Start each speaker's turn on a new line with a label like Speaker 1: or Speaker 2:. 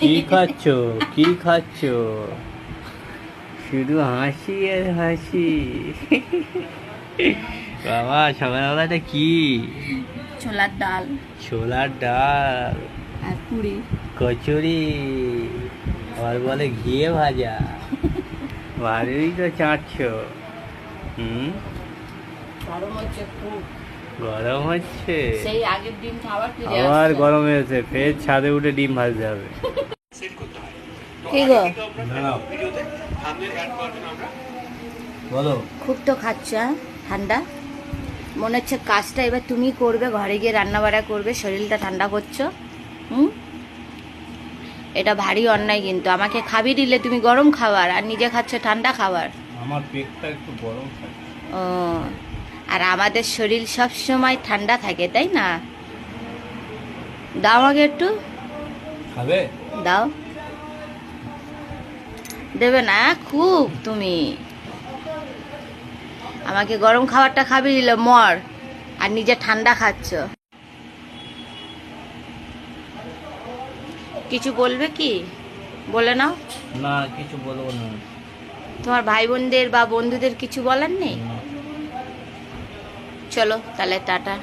Speaker 1: কি খাচ্ছ? কি খাচ্ছ? শুধু হাসি আর হাসি। বাবা সকালবেলাটা কি?
Speaker 2: ছোলার ডাল।
Speaker 1: ছোলার ডাল।
Speaker 2: আর পুরি।
Speaker 1: কচুরি। আবার বলে ঘিয়ে ভাজা। ভালোই তো চাটছ। হুম?
Speaker 2: গরম হচ্ছে খুব।
Speaker 1: গরম হচ্ছে।
Speaker 2: সেই আগের দিন খাবার ফিরে
Speaker 1: আবার গরম হয়েছে ফের ছাদে উঠে ডিম ভাজতে হবে।
Speaker 2: কি গো?
Speaker 1: বলো।
Speaker 2: খুব তো খাচ্ছ হ্যাঁ? ঠান্ডা? মনে হচ্ছে কাজটা এবার তুমি করবে ঘরে গিয়ে রান্না বাড়া করবে শরীরটা ঠান্ডা করছ। হুম? এটা ভারী অন্যায় কিন্তু। আমাকে খাবি দিলে তুমি গরম খাবার আর নিজে খাচ্ছ ঠান্ডা খাবার।
Speaker 1: আমার পেটটা একটু গরম থাকে।
Speaker 2: ও আর আমাদের শরীর সব সময় ঠান্ডা থাকে তাই না? দাও আমাকে একটু।
Speaker 1: খাবে?
Speaker 2: দাও। দেবে না খুব তুমি। আমাকে গরম খাবারটা খাবি দিল মর। আর নিজে ঠান্ডা খাচ্ছ। কিছু বলবে কি? বলে নাও।
Speaker 1: না কিছু বলব না।
Speaker 2: তোমার ভাই বোনদের বা বন্ধুদের কিছু বলার নেই? চলো তাহলে টাটা।